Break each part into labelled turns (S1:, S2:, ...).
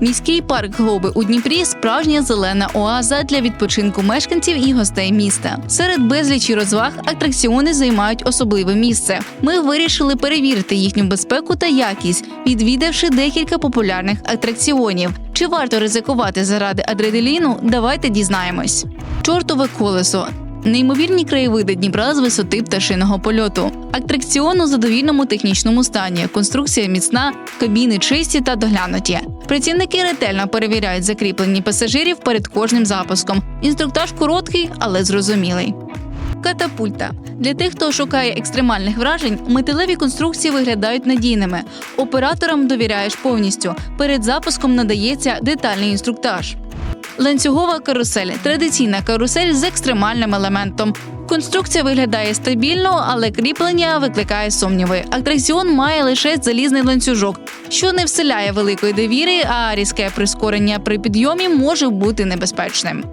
S1: Міський парк Глоби у Дніпрі справжня зелена оаза для відпочинку мешканців і гостей міста. Серед безлічі розваг атракціони займають особливе місце. Ми вирішили перевірити їхню безпеку та якість, відвідавши декілька популярних атракціонів. Чи варто ризикувати заради адреналіну? Давайте дізнаємось. Чортове колесо. Неймовірні краєвиди Дніпра з висоти пташиного польоту. Атракціон у задовільному технічному стані. Конструкція міцна, кабіни чисті та доглянуті. Працівники ретельно перевіряють закріплені пасажирів перед кожним запуском. Інструктаж короткий, але зрозумілий. Катапульта для тих, хто шукає екстремальних вражень, металеві конструкції виглядають надійними. Операторам довіряєш повністю. Перед запуском надається детальний інструктаж. Ланцюгова карусель традиційна карусель з екстремальним елементом. Конструкція виглядає стабільно, але кріплення викликає сумніви. Атракціон має лише залізний ланцюжок, що не вселяє великої довіри, а різке прискорення при підйомі може бути небезпечним.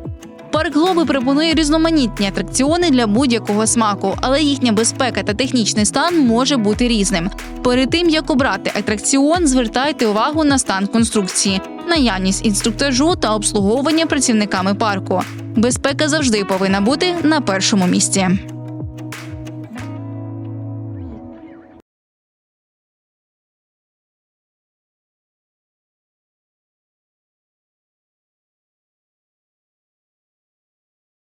S1: Парк Глоби пропонує різноманітні атракціони для будь-якого смаку, але їхня безпека та технічний стан може бути різним. Перед тим як обрати атракціон, звертайте увагу на стан конструкції, наявність інструктажу та обслуговування працівниками парку. Безпека завжди повинна бути на першому місці.